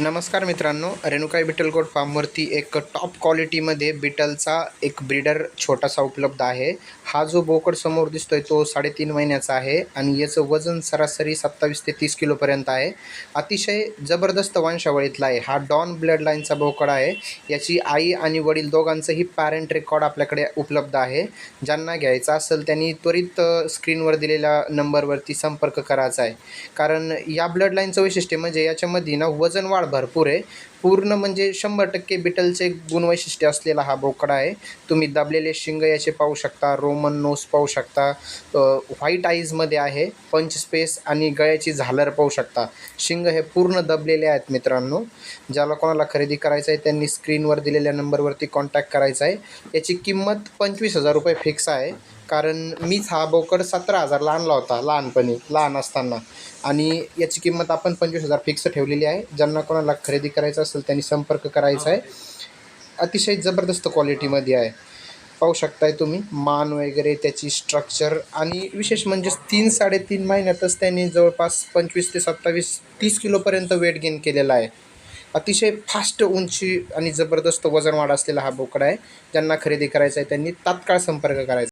नमस्कार मित्रांनो रेणुकाई बिटलकोट फार्मवरती एक टॉप क्वालिटीमध्ये बिटलचा एक ब्रीडर छोटासा उपलब्ध आहे. हा जो बोकड समोर दिसतोय तो साडेतीन महिन्याचा आहे आणि याचं वजन सरासरी सत्तावीस ते तीस किलोपर्यंत आहे. अतिशय जबरदस्त वंशावळीतला आहे. हा डॉन ब्लड लाईनचा बोकड आहे. याची आई आणि वडील दोघांचंही पॅरेंट रेकॉर्ड आपल्याकडे उपलब्ध आहे. ज्यांना घ्यायचा असेल त्यांनी त्वरित स्क्रीनवर दिलेल्या नंबरवरती संपर्क करायचा आहे. कारण या ब्लड लाईनचं वैशिष्ट्य म्हणजे याच्यामध्ये ना वजन वाढ भरपूर आहे. पूर्ण म्हणजे शंभर टक्के बिटलचे गुणवैशिष्ट्य असलेला हा बोकडा आहे. तुम्ही दाबलेले शिंग याचे पाहू शकता रोमन नोस पाहू शकता व्हाईट आईजमध्ये आहे पंच स्पेस आणि गळ्याची झालर पाहू शकता. शिंग हे पूर्ण दबलेले आहेत मित्रांनो. ज्याला कोणाला खरेदी करायचं आहे त्यांनी स्क्रीनवर दिलेल्या नंबरवरती कॉन्टॅक्ट करायचा आहे. याची किंमत पंचवीस हजार रुपये फिक्स आहे. कारण मीच हा बोकड सतरा हजारला आणला होता लहानपणी लहान असताना. आणि याची किंमत आपण पंचवीस हजार फिक्स ठेवलेली आहे. ज्यांना कोणाला खरेदी करायचं असेल त्यांनी संपर्क करायचा आहे. अतिशय जबरदस्त क्वालिटीमध्ये आहे. पाहू शकताय तुम्ही मान वगैरे त्याची स्ट्रक्चर आणि विशेष म्हणजे तीन साडेतीन महिन्यातच त्यांनी जवळपास पंचवीस ते सत्तावीस तीस किलोपर्यंत वेट गेन केलेला आहे. अतिशय फास्ट उंची आणि जबरदस्त वजन वाढ असलेला हा बोकडा आहे. ज्यांना खरेदी करायचा आहे त्यांनी तात्काळ संपर्क करायचा.